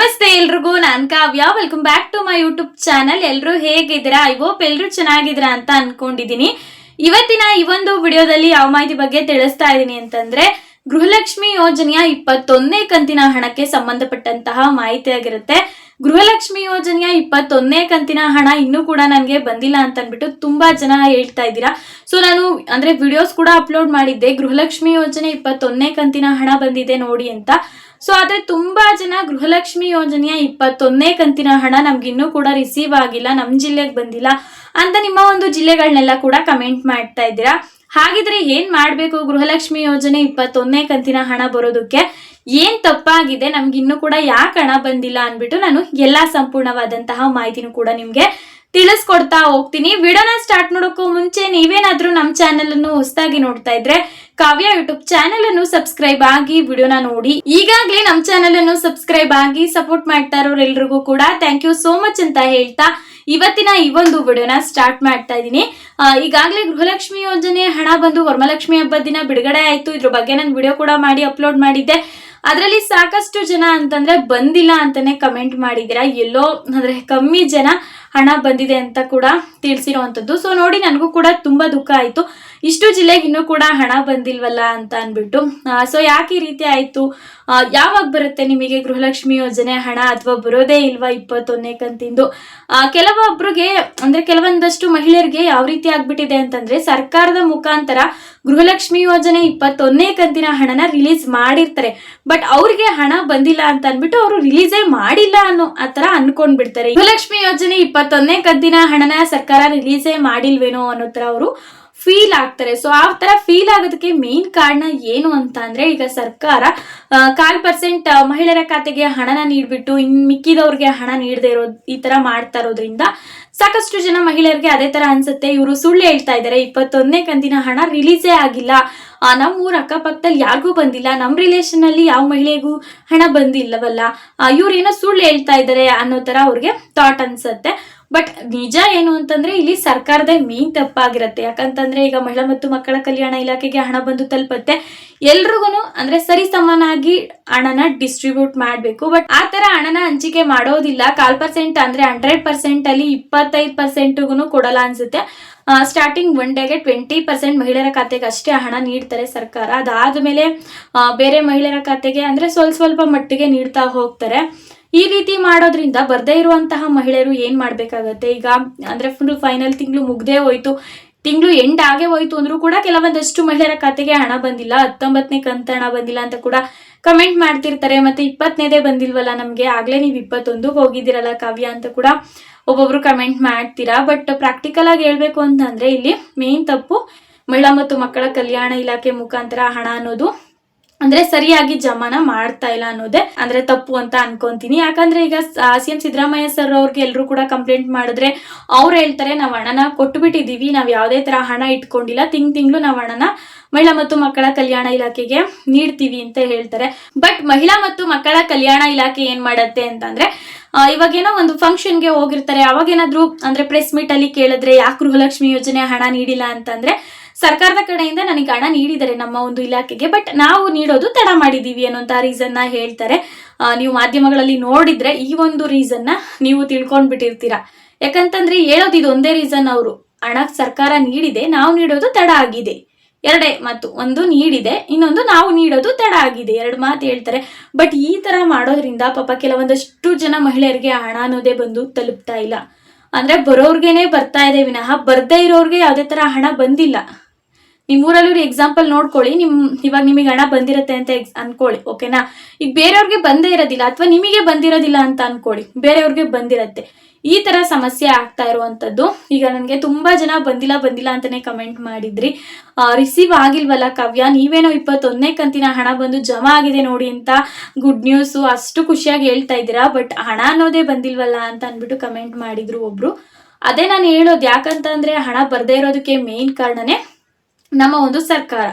ನಮಸ್ತೆ ಎಲ್ರಿಗೂ, ನಾನ್ Kavya. Welcome back to my YouTube channel ಎಲ್ರು ಹೇಗಿದ್ದೀರಾ? ಐ ಹೋಪ್ ಎಲ್ಲರೂ ಚೆನ್ನಾಗಿದ್ರ ಅಂತ ಅನ್ಕೊಂಡಿದೀನಿ. ಇವತ್ತಿನ ಈ ಒಂದು ವಿಡಿಯೋದಲ್ಲಿ ಯಾವ ಮಾಹಿತಿ ಬಗ್ಗೆ ತಿಳಿಸ್ತಾ ಇದ್ದೀನಿ ಅಂತಂದ್ರೆ, ಗೃಹಲಕ್ಷ್ಮಿ ಯೋಜನೆಯ ಇಪ್ಪತ್ತೊಂದನೇ ಕಂತಿನ ಹಣಕ್ಕೆ ಸಂಬಂಧಪಟ್ಟಂತಹ ಮಾಹಿತಿ ಆಗಿರುತ್ತೆ. ಗೃಹಲಕ್ಷ್ಮಿ ಯೋಜನೆಯ ಇಪ್ಪತ್ತೊಂದನೇ ಕಂತಿನ ಹಣ ಇನ್ನೂ ಕೂಡ ನನಗೆ ಬಂದಿಲ್ಲ ಅಂತ ಅಂದ್ಬಿಟ್ಟು ತುಂಬಾ ಜನ ಹೇಳ್ತಾ ಇದ್ದೀರಾ. ಸೊ ನಾನು ಅಂದ್ರೆ ವಿಡಿಯೋಸ್ ಕೂಡ ಅಪ್ಲೋಡ್ ಮಾಡಿದ್ದೆ. ಗೃಹಲಕ್ಷ್ಮಿ ಯೋಜನೆ ಇಪ್ಪತ್ತೊಂದನೇ ಕಂತಿನ ಹಣ ಬಂದಿದೆ ನೋಡಿ ಅಂತ. ಸೊ ಆದ್ರೆ ತುಂಬಾ ಜನ ಗೃಹಲಕ್ಷ್ಮಿ ಯೋಜನೆಯ ಇಪ್ಪತ್ತೊಂದನೇ ಕಂತಿನ ಹಣ ನಮ್ಗಿನ್ನೂ ಕೂಡ ರಿಸೀವ್ ಆಗಿಲ್ಲ ನಮ್ಮ ಜಿಲ್ಲೆಗೆ ಬಂದಿಲ್ಲ ಅಂತ ನಿಮ್ಮ ಒಂದು ಜಿಲ್ಲೆಗಳನ್ನೆಲ್ಲ ಕೂಡ ಕಮೆಂಟ್ ಮಾಡ್ತಾ ಇದ್ದೀರಾ. ಹಾಗಿದ್ರೆ ಏನ್ ಮಾಡ್ಬೇಕು ಗೃಹಲಕ್ಷ್ಮಿ ಯೋಜನೆ ಇಪ್ಪತ್ತೊಂದನೇ ಕಂತಿನ ಹಣ ಬರೋದಕ್ಕೆ? ಏನ್ ತಪ್ಪಾಗಿದೆ? ನಮ್ಗಿನ್ನೂ ಕೂಡ ಯಾಕೆ ಹಣ ಬಂದಿಲ್ಲ ಅನ್ಬಿಟ್ಟು ನಾನು ಎಲ್ಲಾ ಸಂಪೂರ್ಣವಾದಂತಹ ಮಾಹಿತಿನೂ ಕೂಡ ನಿಮ್ಗೆ ತಿಳಿಸ್ಕೊಡ್ತಾ ಹೋಗ್ತೀನಿ. ವಿಡಿಯೋನ ಸ್ಟಾರ್ಟ್ ಮಾಡೋಕ್ಕೂ ಮುಂಚೆ ನೀವೇನಾದ್ರೂ ನಮ್ಮ ಚಾನೆಲ್ ಅನ್ನು ಹೊಸದಾಗಿ ನೋಡ್ತಾ ಇದ್ರೆ ಕಾವ್ಯ ಯೂಟ್ಯೂಬ್ ಚಾನೆಲ್ ಅನ್ನು ಸಬ್ಸ್ಕ್ರೈಬ್ ಆಗಿ ವಿಡಿಯೋನ ನೋಡಿ. ಈಗಾಗಲೇ ನಮ್ಮ ಚಾನೆಲ್ ಅನ್ನು ಸಬ್ಸ್ಕ್ರೈಬ್ ಆಗಿ ಸಪೋರ್ಟ್ ಮಾಡ್ತಾ ಇರೋರೆಲ್ರಿಗೂ ಕೂಡ ಥ್ಯಾಂಕ್ ಯು ಸೋ ಮಚ್ ಅಂತ ಹೇಳ್ತಾ ಇವತ್ತಿನ ಈ ಒಂದು ವಿಡಿಯೋನ ಸ್ಟಾರ್ಟ್ ಮಾಡ್ತಾ ಇದ್ದೀನಿ. ಈಗಾಗಲೇ ಗೃಹಲಕ್ಷ್ಮಿ ಯೋಜನೆ ಹಣ ಬಂದು ವರಮಲಕ್ಷ್ಮಿ ಹಬ್ಬದ ದಿನ ಬಿಡುಗಡೆ ಆಯ್ತು. ಇದ್ರ ಬಗ್ಗೆ ನಾನು ವಿಡಿಯೋ ಕೂಡ ಮಾಡಿ ಅಪ್ಲೋಡ್ ಮಾಡಿದ್ದೆ. ಅದರಲ್ಲಿ ಸಾಕಷ್ಟು ಜನ ಅಂತಂದ್ರೆ ಬಂದಿಲ್ಲ ಅಂತಾನೆ ಕಮೆಂಟ್ ಮಾಡಿದ್ದೀರಾ. ಎಲ್ಲೋ ಅಂದ್ರೆ ಕಮ್ಮಿ ಜನ ಹಣ ಬಂದಿದೆ ಅಂತ ಕೂಡ ತಿಳಿಸಿರುವಂಥದ್ದು ಸೊ ನೋಡಿ ನನಗೂ ಕೂಡ ತುಂಬಾ ದುಃಖ ಆಯ್ತು. ಇಷ್ಟು ಜಿಲ್ಲೆಗೆ ಇನ್ನೂ ಕೂಡ ಹಣ ಬಂದಿಲ್ವಲ್ಲ ಅಂತ ಅಂದ್ಬಿಟ್ಟು ಸೊ ಯಾಕೆ ಈ ರೀತಿ ಆಯ್ತು? ಆ, ಯಾವಾಗ ಬರುತ್ತೆ ನಿಮಗೆ ಗೃಹಲಕ್ಷ್ಮಿ ಯೋಜನೆ ಹಣ ಅಥವಾ ಬರೋದೇ ಇಲ್ವಾ ಇಪ್ಪತ್ತೊಂದನೇ ಕಂತಿಂದು? ಆ, ಕೆಲವೊಬ್ರಿಗೆ ಅಂದ್ರೆ ಕೆಲವೊಂದಷ್ಟು ಮಹಿಳೆಯರಿಗೆ ಯಾವ ರೀತಿ ಆಗ್ಬಿಟ್ಟಿದೆ ಅಂತಂದ್ರೆ ಸರ್ಕಾರದ ಮುಖಾಂತರ ಗೃಹಲಕ್ಷ್ಮಿ ಯೋಜನೆ ಇಪ್ಪತ್ತೊಂದನೇ ಕಂತಿನ ಹಣನ ರಿಲೀಸ್ ಮಾಡಿರ್ತಾರೆ. ಬಟ್ ಅವ್ರಿಗೆ ಹಣ ಬಂದಿಲ್ಲ ಅಂತ ಅನ್ಬಿಟ್ಟು ಅವರು ರಿಲೀಸೇ ಮಾಡಿಲ್ಲ ಅನ್ನೋ ಆತರ ಅನ್ಕೊಂಡ್ಬಿಡ್ತಾರೆ. ಗೃಹಲಕ್ಷ್ಮಿ ಯೋಜನೆ ಇಪ್ಪತ್ತೊಂದನೇ ಕಂತಿನ ಹಣನ ಸರ್ಕಾರ ರಿಲೀಸೇ ಮಾಡಿಲ್ವೇನೋ ಅನ್ನೋ ಥರ ಅವರು ಫೀಲ್ ಆಗ್ತಾರೆ. ಸೊ ಆ ತರ ಫೀಲ್ ಆಗೋದಕ್ಕೆ ಮೇನ್ ಕಾರಣ ಏನು ಅಂತ ಅಂದ್ರೆ, ಈಗ ಸರ್ಕಾರ ಕಾಲ್ ಪರ್ಸೆಂಟ್ ಮಹಿಳೆಯರ ಖಾತೆಗೆ ಹಣನ ನೀಡ್ಬಿಟ್ಟು, ಇನ್ ಮಿಕ್ಕಿದವ್ರಿಗೆ ಹಣ ನೀಡದೇ ಇರೋ, ಈ ತರ ಮಾಡ್ತಾ ಇರೋದ್ರಿಂದ ಸಾಕಷ್ಟು ಜನ ಮಹಿಳೆಯರಿಗೆ ಅದೇ ತರ ಅನ್ಸುತ್ತೆ. ಇವರು ಸುಳ್ಳು ಹೇಳ್ತಾ ಇದ್ದಾರೆ. ಇಪ್ಪತ್ತೊಂದನೇ ಕಂತಿನ ಹಣ ರಿಲೀಸೇ ಆಗಿಲ್ಲ. ನಮ್ಮ ಊರ ಅಕ್ಕಪಕ್ಕದಲ್ಲಿ ಯಾರಿಗೂ ಬಂದಿಲ್ಲ. ನಮ್ಮ ರಿಲೇಷನ್ ಅಲ್ಲಿ ಯಾವ ಮಹಿಳೆಗೂ ಹಣ ಬಂದಿಲ್ಲವಲ್ಲ. ಇವ್ರೇನೋ ಸುಳ್ಳು ಹೇಳ್ತಾ ಇದ್ದಾರೆ ಅನ್ನೋ ತರ ಅವ್ರಿಗೆ ಥಾಟ್ ಅನ್ಸುತ್ತೆ. ಬಟ್ ನಿಜ ಏನು ಅಂತಂದ್ರೆ ಇಲ್ಲಿ ಸರ್ಕಾರದ ಮೇನ್ ತಪ್ಪಾಗಿರುತ್ತೆ. ಯಾಕಂತಂದ್ರೆ ಈಗ ಮಹಿಳಾ ಮತ್ತು ಮಕ್ಕಳ ಕಲ್ಯಾಣ ಇಲಾಖೆಗೆ ಹಣ ಬಂದು ತಲುಪತ್ತೆ. ಎಲ್ರಿಗೂ ಅಂದ್ರೆ ಸರಿ ಸಮಾನಾಗಿ ಹಣನ ಡಿಸ್ಟ್ರಿಬ್ಯೂಟ್ ಮಾಡಬೇಕು. ಬಟ್ ಆ ತರ ಹಣನ ಹಂಚಿಕೆ ಮಾಡೋದಿಲ್ಲ. ಕಾಲ್ ಪರ್ಸೆಂಟ್ ಅಂದ್ರೆ ಹಂಡ್ರೆಡ್ ಪರ್ಸೆಂಟ್ ಅಲ್ಲಿ ಇಪ್ಪತ್ತೈದು ಪರ್ಸೆಂಟ್ಗೂ ಕೊಡಲ್ಲ ಅನ್ಸುತ್ತೆ. ಸ್ಟಾರ್ಟಿಂಗ್ ಒನ್ ಡೇಗೆ ಟ್ವೆಂಟಿ ಪರ್ಸೆಂಟ್ ಮಹಿಳೆಯರ ಖಾತೆಗೆ ಅಷ್ಟೇ ಹಣ ನೀಡ್ತಾರೆ ಸರ್ಕಾರ. ಅದಾದ್ಮೇಲೆ ಮೇಲೆ ಬೇರೆ ಮಹಿಳೆಯರ ಖಾತೆಗೆ ಅಂದ್ರೆ ಸ್ವಲ್ಪ ಸ್ವಲ್ಪ ಮಟ್ಟಿಗೆ ನೀಡ್ತಾ ಹೋಗ್ತಾರೆ. ಈ ರೀತಿ ಮಾಡೋದ್ರಿಂದ ಬರ್ದೇ ಇರುವಂತಹ ಮಹಿಳೆಯರು ಏನ್ ಮಾಡ್ಬೇಕಾಗತ್ತೆ? ಈಗ ಅಂದ್ರೆ ಫುಲ್ ಫೈನಲ್ ತಿಂಗಳು ಮುಗ್ದೇ ಹೋಯ್ತು. ತಿಂಗಳು ಎಂಡ್ ಆಗೇ ಹೋಯ್ತು ಅಂದ್ರೂ ಕೂಡ ಕೆಲವೊಂದಷ್ಟು ಮಹಿಳೆಯರ ಖಾತೆಗೆ ಹಣ ಬಂದಿಲ್ಲ. ಹತ್ತೊಂಬತ್ತನೇ ಕಂತ ಹಣ ಬಂದಿಲ್ಲ ಅಂತ ಕೂಡ ಕಮೆಂಟ್ ಮಾಡ್ತಿರ್ತಾರೆ. ಮತ್ತೆ ಇಪ್ಪತ್ತನೇದೇ ಬಂದಿಲ್ವಲ್ಲ ನಮ್ಗೆ? ಆಗ್ಲೇ ನೀವು ಇಪ್ಪತ್ತೊಂದು ಹೋಗಿದ್ದೀರಲ್ಲ ಕಾವ್ಯ ಅಂತ ಕೂಡ ಒಬ್ಬೊಬ್ರು ಕಮೆಂಟ್ ಮಾಡ್ತೀರಾ. ಬಟ್ ಪ್ರಾಕ್ಟಿಕಲ್ ಆಗಿ ಹೇಳ್ಬೇಕು ಅಂತಂದ್ರೆ ಇಲ್ಲಿ ಮೇನ್ ತಪ್ಪು ಮಹಿಳಾ ಮತ್ತು ಮಕ್ಕಳ ಕಲ್ಯಾಣ ಇಲಾಖೆ ಮುಖಾಂತರ ಹಣ ಅನ್ನೋದು ಅಂದ್ರೆ ಸರಿಯಾಗಿ ಜಮಾನ ಮಾಡ್ತಾ ಇಲ್ಲ ಅನ್ನೋದೇ ಅಂದ್ರೆ ತಪ್ಪು ಅಂತ ಅನ್ಕೊಂತೀನಿ. ಯಾಕಂದ್ರೆ ಈಗ ಸಿ ಎಂ ಸಿದ್ದರಾಮಯ್ಯ ಸರ್ ಅವ್ರಿಗೆ ಎಲ್ಲರೂ ಕೂಡ ಕಂಪ್ಲೇಂಟ್ ಮಾಡಿದ್ರೆ ಅವ್ರು ಹೇಳ್ತಾರೆ, ನಾವು ಹಣನ ಕೊಟ್ಟು ಬಿಟ್ಟಿದೀವಿ ನಾವು ಯಾವುದೇ ತರ ಹಣ ಇಟ್ಕೊಂಡಿಲ್ಲ, ತಿಂಗ್ ತಿಂಗಳು ನಾವು ಹಣನ ಮಹಿಳಾ ಮತ್ತು ಮಕ್ಕಳ ಕಲ್ಯಾಣ ಇಲಾಖೆಗೆ ನೀಡ್ತೀವಿ ಅಂತ ಹೇಳ್ತಾರೆ. ಬಟ್ ಮಹಿಳಾ ಮತ್ತು ಮಕ್ಕಳ ಕಲ್ಯಾಣ ಇಲಾಖೆ ಏನ್ ಮಾಡತ್ತೆ ಅಂತಂದ್ರೆ ಇವಾಗ ಇವಾಗೇನೋ ಒಂದು ಫಂಕ್ಷನ್ಗೆ ಹೋಗಿರ್ತಾರೆ, ಅವಾಗೇನಾದ್ರೂ ಅಂದ್ರೆ ಪ್ರೆಸ್ ಮೀಟ್ ಅಲ್ಲಿ ಕೇಳಿದ್ರೆ, ಯಾಕೆ ಗೃಹಲಕ್ಷ್ಮಿ ಯೋಜನೆ ಹಣ ನೀಡಿಲ್ಲ ಅಂತಂದ್ರೆ ಸರ್ಕಾರದ ಕಡೆಯಿಂದ ನನಗೆ ಹಣ ನೀಡಿದ್ದಾರೆ ನಮ್ಮ ಒಂದು ಇಲಾಖೆಗೆ ಬಟ್ ನಾವು ನೀಡೋದು ತಡ ಮಾಡಿದ್ದೀವಿ ರೀಸನ್ನ ಹೇಳ್ತಾರೆ. ನೀವು ಮಾಧ್ಯಮಗಳಲ್ಲಿ ನೋಡಿದ್ರೆ ಈ ಒಂದು ರೀಸನ್ನ ನೀವು ತಿಳ್ಕೊಂಡ್ಬಿಟ್ಟಿರ್ತೀರಾ. ಯಾಕಂತಂದ್ರೆ ಹೇಳೋದು ಇದು ಒಂದೇ ರೀಸನ್ ಅವರು. ಹಣ ಸರ್ಕಾರ ನೀಡಿದೆ, ನಾವು ನೀಡೋದು ತಡ ಆಗಿದೆ. ಎರಡೇ ಮತ್ತು ಒಂದು ನೀಡಿದೆ, ಇನ್ನೊಂದು ನಾವು ನೀಡೋದು ತಡ ಆಗಿದೆ. ಎರಡು ಮಾತು ಹೇಳ್ತಾರೆ. ಬಟ್ ಈ ತರ ಮಾಡೋದ್ರಿಂದ ಪಾಪ ಕೆಲವೊಂದಷ್ಟು ಜನ ಮಹಿಳೆಯರಿಗೆ ಹಣ ಅನ್ನೋದೇ ಬಂದು ತಲುಪ್ತಾ ಇಲ್ಲ. ಅಂದ್ರೆ ಬರೋರ್ಗೆನೆ ಬರ್ತಾ ಇದೆ ವಿನಃ. ಬರ್ದೇ ಇರೋರ್ಗೆ ಯಾವುದೇ ತರ ಹಣ ಬಂದಿಲ್ಲ. ನಿಮ್ಮೂರಲ್ಲಿ ಎಕ್ಸಾಂಪಲ್ ನೋಡ್ಕೊಳ್ಳಿ. ನಿಮ್, ಇವಾಗ ನಿಮಗೆ ಹಣ ಬಂದಿರತ್ತೆ ಅಂತ ಅನ್ಕೊಳ್ಳಿ ಓಕೆನಾ ಈಗ ಬೇರೆಯವ್ರಿಗೆ ಬಂದೇ ಇರೋದಿಲ್ಲ, ಅಥವಾ ನಿಮಗೆ ಬಂದಿರೋದಿಲ್ಲ ಅಂತ ಅನ್ಕೊಳ್ಳಿ. ಬೇರೆಯವ್ರಿಗೆ ಬಂದಿರತ್ತೆ. ಈ ತರ ಸಮಸ್ಯೆ ಆಗ್ತಾ ಇರುವಂತದ್ದು. ಈಗ ನನಗೆ ತುಂಬಾ ಜನ ಬಂದಿಲ್ಲ ಬಂದಿಲ್ಲ ಅಂತಾನೆ ಕಮೆಂಟ್ ಮಾಡಿದ್ರಿ. ರಿಸೀವ್ ಆಗಿಲ್ವಲ್ಲ ಕಾವ್ಯ? ನೀವೇನೋ ಇಪ್ಪತ್ತೊಂದನೇ ಕಂತಿನ ಹಣ ಬಂದು ಜಮಾ ಆಗಿದೆ ನೋಡಿ ಅಂತ ಗುಡ್ ನ್ಯೂಸ್ ಅಷ್ಟು ಖುಷಿಯಾಗಿ ಹೇಳ್ತಾ ಇದ್ದೀರಾ? ಬಟ್ ಹಣ ಅನ್ನೋದೇ ಬಂದಿಲ್ವಲ್ಲ ಅಂತ ಅಂದ್ಬಿಟ್ಟು ಕಮೆಂಟ್ ಮಾಡಿದ್ರು ಒಬ್ರು. ಅದೇ ನಾನು ಹೇಳೋದು, ಯಾಕಂತಂದ್ರೆ ಹಣ ಬರದೇ ಇರೋದಕ್ಕೆ ಮೇನ್ ಕಾರಣನೇ ನಮ್ಮ ಒಂದು ಸರ್ಕಾರ.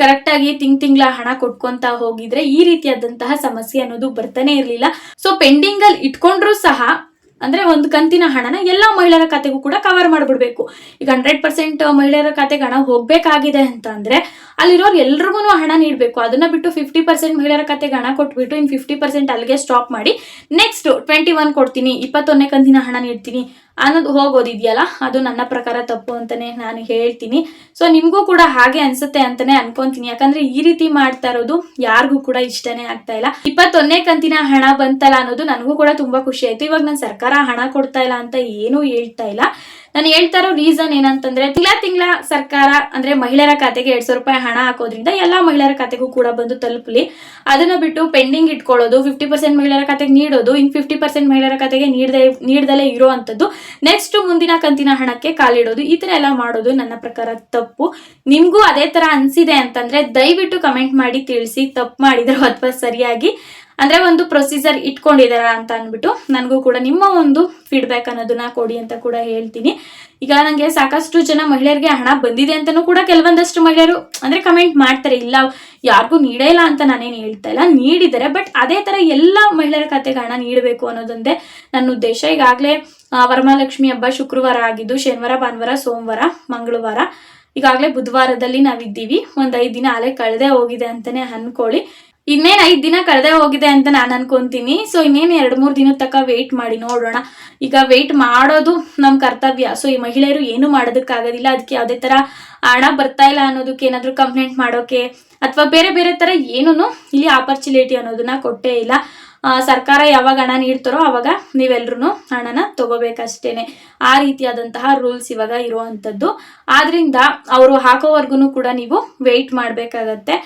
ಕರೆಕ್ಟಾಗಿ ತಿಂಗ್ ತಿಂಗ್ಳ ಹಣ ಕೊಟ್ಕೊಂತ ಹೋಗಿದ್ರೆ ಈ ರೀತಿಯಾದಂತಹ ಸಮಸ್ಯೆ ಅನ್ನೋದು ಬರ್ತಾನೆ ಇರಲಿಲ್ಲ. ಸೊ ಪೆಂಡಿಂಗ್ ಅಲ್ಲಿ ಇಟ್ಕೊಂಡ್ರು ಸಹ ಅಂದ್ರೆ ಒಂದು ಕಂತಿನ ಹಣನ ಎಲ್ಲ ಮಹಿಳೆಯರ ಖಾತೆಗೂ ಕೂಡ ಕವರ್ ಮಾಡಿಬಿಡ್ಬೇಕು. ಈಗ ಹಂಡ್ರೆಡ್ ಪರ್ಸೆಂಟ್ ಮಹಿಳೆಯರ ಖಾತೆಗೆ ಹಣ ಹೋಗ್ಬೇಕಾಗಿದೆ ಅಂತ ಅಂದ್ರೆ ಅಲ್ಲಿರೋರು ಎಲ್ರಿಗೂ ಹಣ ನೀಡಬೇಕು. ಅದನ್ನ ಬಿಟ್ಟು ಫಿಫ್ಟಿ ಪರ್ಸೆಂಟ್ ಮಹಿಳೆಯರ ಖಾತೆಗೆ ಹಣ ಕೊಟ್ಬಿಟ್ಟು ಇನ್ ಫಿಫ್ಟಿ ಪರ್ಸೆಂಟ್ ಅಲ್ಲಿಗೆ ಸ್ಟಾಪ್ ಮಾಡಿ ನೆಕ್ಸ್ಟ್ ಟ್ವೆಂಟಿ ಒನ್ ಕೊಡ್ತೀನಿ, ಇಪ್ಪತ್ತೊಂದನೇ ಕಂತಿನ ಹಣ ನೀಡ್ತೀನಿ ಅನ್ನೋದು ಹೋಗೋದಿದೆಯಲ್ಲ? ಅದು ನನ್ನ ಪ್ರಕಾರ ತಪ್ಪು ಅಂತಾನೆ ನಾನು ಹೇಳ್ತೀನಿ. ಸೊ ನಿಮಗೂ ಕೂಡ ಹಾಗೆ ಅನ್ಸುತ್ತೆ ಅಂತಾನೆ ಅನ್ಕೊಂತೀನಿ. ಯಾಕಂದ್ರೆ ಈ ರೀತಿ ಮಾಡ್ತಾ ಇರೋದು ಯಾರಿಗೂ ಕೂಡ ಇಷ್ಟನೇ ಆಗ್ತಾ ಇಲ್ಲ. ಇಪ್ಪತ್ತೊಂದನೇ ಕಂತಿನ ಹಣ ಬಂತಲ್ಲ ಅನ್ನೋದು ನನಗೂ ಕೂಡ ತುಂಬಾ ಖುಷಿ ಆಯ್ತು. ಇವಾಗ ನನ್ನ ಸರ್ಕಾರ ಹಣ ಕೊಡ್ತಾ ಇಲ್ಲ ಅಂತ ಏನೂ ಹೇಳ್ತಾ ಇಲ್ಲ. ನಾನು ಹೇಳ್ತಾ ಇರೋ ರೀಸನ್ ಏನಂತಂದ್ರೆ ತಿಂಗಳ ತಿಂಗಳ ಸರ್ಕಾರ ಅಂದ್ರೆ ಮಹಿಳೆಯರ ಖಾತೆಗೆ ಎರಡ್ ಸಾವಿರ ರೂಪಾಯಿ ಹಣ ಹಾಕೋದ್ರಿಂದ ಎಲ್ಲಾ ಮಹಿಳೆಯರ ಖಾತೆಗೂ ಕೂಡ ಬಂದು ತಲುಪಲಿ. ಅದನ್ನ ಬಿಟ್ಟು ಪೆಂಡಿಂಗ್ ಇಟ್ಕೊಳ್ಳೋದು ಫಿಫ್ಟಿ ಪರ್ಸೆಂಟ್ ಮಹಿಳೆಯರ ಖಾತೆಗೆ ನೀಡೋದು, ಇನ್ ಫಿಫ್ಟಿ ಪರ್ಸೆಂಟ್ ಮಹಿಳೆಯರ ಖಾತೆಗೆ ನೀಡದೆ, ನೀಡದಲೇ ಇರುವಂತದ್ದು ನೆಕ್ಸ್ಟ್ ಮುಂದಿನ ಕಂತಿನ ಹಣಕ್ಕೆ ಕಾಲಿಡೋದು ಈ ತರ ಎಲ್ಲ ಮಾಡೋದು ನನ್ನ ಪ್ರಕಾರ ತಪ್ಪು. ನಿಮ್ಗೂ ಅದೇ ತರ ಅನ್ಸಿದೆ ಅಂತಂದ್ರೆ ದಯವಿಟ್ಟು ಕಮೆಂಟ್ ಮಾಡಿ ತಿಳಿಸಿ, ತಪ್ಪು ಮಾಡಿದ್ರು ಅಥವಾ ಸರಿಯಾಗಿ. ಅಂದ್ರೆ ಒಂದು ಪ್ರೊಸೀಜರ್ ಇಟ್ಕೊಂಡಿದಾರ ಅಂತ ಅಂದ್ಬಿಟ್ಟು ನನಗೂ ಕೂಡ ನಿಮ್ಮ ಒಂದು ಫೀಡ್ಬ್ಯಾಕ್ ಅನ್ನೋದನ್ನ ಕೊಡಿ ಅಂತ ಕೂಡ ಹೇಳ್ತೀನಿ. ಈಗ ನಂಗೆ ಸಾಕಷ್ಟು ಜನ ಮಹಿಳೆಯರಿಗೆ ಹಣ ಬಂದಿದೆ ಅಂತಾನೂ ಕೂಡ ಕೆಲವೊಂದಷ್ಟು ಮಹಿಳೆಯರು ಅಂದ್ರೆ ಕಮೆಂಟ್ ಮಾಡ್ತಾರೆ, ಇಲ್ಲ, ಯಾರಿಗೂ ನೀಡೇ ಇಲ್ಲ ಅಂತ ನಾನೇನು ಹೇಳ್ತಾ ಇಲ್ಲ, ನೀಡಿದ್ದಾರೆ ಬಟ್ ಅದೇ ತರ ಎಲ್ಲ ಮಹಿಳೆಯರ ಖಾತೆಗೆ ಹಣ ನೀಡಬೇಕು ಅನ್ನೋದೊಂದೇ ನನ್ನ ಉದ್ದೇಶ. ಈಗಾಗಲೇ ವರಮಹಾಲಕ್ಷ್ಮಿ ಹಬ್ಬ ಶುಕ್ರವಾರ ಆಗಿದ್ದು, ಶನಿವಾರ, ಭಾನುವಾರ, ಸೋಮವಾರ, ಮಂಗಳವಾರ, ಈಗಾಗಲೇ ಬುಧವಾರದಲ್ಲಿ ನಾವಿದ್ದೀವಿ. ಒಂದ್ ಐದು ದಿನ ಅಲೆ ಕಳೆದೇ ಹೋಗಿದೆ ಅಂತಾನೆ ಅನ್ಕೊಳ್ಳಿ. ಇನ್ನೇನ್ ಐದ್ ದಿನ ಕಳೆದೇ ಹೋಗಿದೆ ಅಂತ ನಾನು ಅನ್ಕೊಂತೀನಿ. ಸೊ ಇನ್ನೇನ್ ಎರಡ್ ಮೂರ್ ದಿನದ ತನಕ ವೇಟ್ ಮಾಡಿ ನೋಡೋಣ. ಈಗ ವೇಟ್ ಮಾಡೋದು ನಮ್ ಕರ್ತವ್ಯ. ಸೊ ಈ ಮಹಿಳೆಯರು ಏನು ಮಾಡೋದಕ್ಕಾಗೋದಿಲ್ಲ. ಅದಕ್ಕೆ ಯಾವುದೇ ತರ ಹಣ ಬರ್ತಾ ಇಲ್ಲ ಅನ್ನೋದಕ್ಕೆ, ಏನಾದ್ರು ಕಂಪ್ಲೇಂಟ್ ಮಾಡೋಕೆ, ಅಥವಾ ಬೇರೆ ಬೇರೆ ತರ ಏನೂ ಇಲ್ಲಿ ಆಪರ್ಚುನಿಟಿ ಅನ್ನೋದನ್ನ ಕೊಟ್ಟೇ ಇಲ್ಲ. ಸರ್ಕಾರ ಯಾವಾಗ ಹಣ ನೀಡ್ತಾರೋ ಅವಾಗ ನೀವೆಲ್ಲರೂ ಹಣನ ತಗೋಬೇಕಷ್ಟೇನೆ. ಆ ರೀತಿಯಾದಂತಹ ರೂಲ್ಸ್ ಇವಾಗ ಇರುವಂಥದ್ದು ಆದ್ರಿಂದ ಅವರು ಹಾಕೋವರೆಗೂ ಕೂಡ ನೀವು ವೆಯ್ಟ್ ಮಾಡಬೇಕಾಗತ್ತೆ.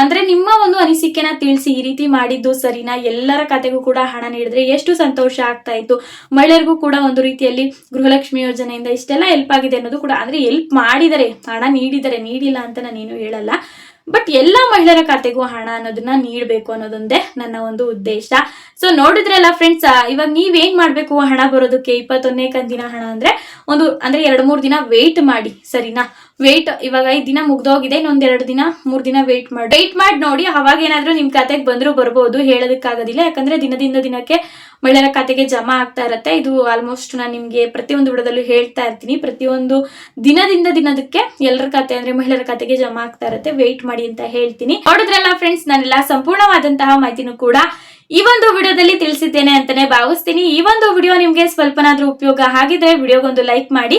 ಅಂದ್ರೆ ನಿಮ್ಮ ಒಂದು ಅನಿಸಿಕೆನ ತಿಳಿಸಿ ಈ ರೀತಿ ಮಾಡಿದ್ದು ಸರಿನಾ? ಎಲ್ಲರ ಕತೆಗೂ ಕೂಡ ಹಣ ನೀಡಿದ್ರೆ ಎಷ್ಟು ಸಂತೋಷ ಆಗ್ತಾ ಇತ್ತು? ಮಹಿಳೆಯರಿಗೂ ಕೂಡ ಒಂದು ರೀತಿಯಲ್ಲಿ ಗೃಹಲಕ್ಷ್ಮಿ ಯೋಜನೆಯಿಂದ ಇಷ್ಟೆಲ್ಲ ಹೆಲ್ಪ್ ಆಗಿದೆ ಅನ್ನೋದು ಕೂಡ, ಅಂದ್ರೆ ಹೆಲ್ಪ್ ಮಾಡಿದರೆ, ಹಣ ನೀಡಿದರೆ, ನೀಡಿಲ್ಲ ಅಂತ ನಾನೇನು ಹೇಳಲ್ಲ. ಬಟ್ ಎಲ್ಲ ಮಹಿಳೆಯರ ಖಾತೆಗೂ ಹಣ ಅನ್ನೋದನ್ನ ನೀಡಬೇಕು ಅನ್ನೋದೊಂದೇ ನನ್ನ ಒಂದು ಉದ್ದೇಶ. ಸೊ ನೋಡಿದ್ರಲ್ಲ ಫ್ರೆಂಡ್ಸ್ ಇವಾಗ ನೀವೇನ್ ಮಾಡ್ಬೇಕು ಹಣ ಬರೋದಕ್ಕೆ ಇಪ್ಪತ್ತೊಂದನೇ ಕಂತಿನ ಹಣ ಅಂದ್ರೆ ಒಂದು, ಅಂದ್ರೆ ಎರಡ್ ಮೂರ್ ದಿನ ವೇಟ್ ಮಾಡಿ, ಸರಿನಾ? ವೇಟ್ ಇವಾಗ ಐದು ದಿನ ಮುಗ್ದೋಗಿದೆ, ಇನ್ನೊಂದ್ ಎರಡು ದಿನ, ಮೂರ್ ದಿನ ವೇಟ್ ಮಾಡಿ ವೇಟ್ ಮಾಡಿ ನೋಡಿ, ಅವಾಗ ಏನಾದರೂ ನಿಮ್ ಖಾತೆಗೆ ಬಂದ್ರು ಬರ್ಬೋದು, ಹೇಳೋದಕ್ಕಾಗೋದಿಲ್ಲ, ಯಾಕಂದ್ರೆ ದಿನದಿಂದ ದಿನಕ್ಕೆ ಮಹಿಳೆಯರ ಖಾತೆಗೆ ಜಮಾ ಆಗ್ತಾ ಇರತ್ತೆ. ಇದು ಆಲ್ಮೋಸ್ಟ್ ನಾನು ನಿಮ್ಗೆ ಪ್ರತಿಯೊಂದು ವಿಡದಲ್ಲೂ ಹೇಳ್ತಾ ಇರ್ತೀನಿ. ಪ್ರತಿಯೊಂದು ದಿನದಿಂದ ದಿನದಕ್ಕೆ ಎಲ್ಲರ ಖಾತೆ ಅಂದ್ರೆ ಮಹಿಳೆಯರ ಖಾತೆಗೆ ಜಮಾ ಆಗ್ತಾ ಇರುತ್ತೆ. ವೇಟ್ ಮಾಡಿ ಅಂತ ಹೇಳ್ತೀನಿ. ನೋಡಿದ್ರಲ್ಲ ಫ್ರೆಂಡ್ಸ್ ನಾನೆಲ್ಲ ಸಂಪೂರ್ಣವಾದಂತಹ ಮಾಹಿತಿನೂ ಕೂಡ ಈ ಒಂದು ವಿಡಿಯೋದಲ್ಲಿ ತಿಳಿಸಿದ್ದೇನೆ ಅಂತಾನೆ ಭಾವಿಸ್ತೀನಿ. ಈ ಒಂದು ವಿಡಿಯೋ ನಿಮ್ಗೆ ಸ್ವಲ್ಪನಾದ್ರೂ ಉಪಯೋಗ ಆಗಿದ್ರೆ ವಿಡಿಯೋಗೊಂದು ಲೈಕ್ ಮಾಡಿ.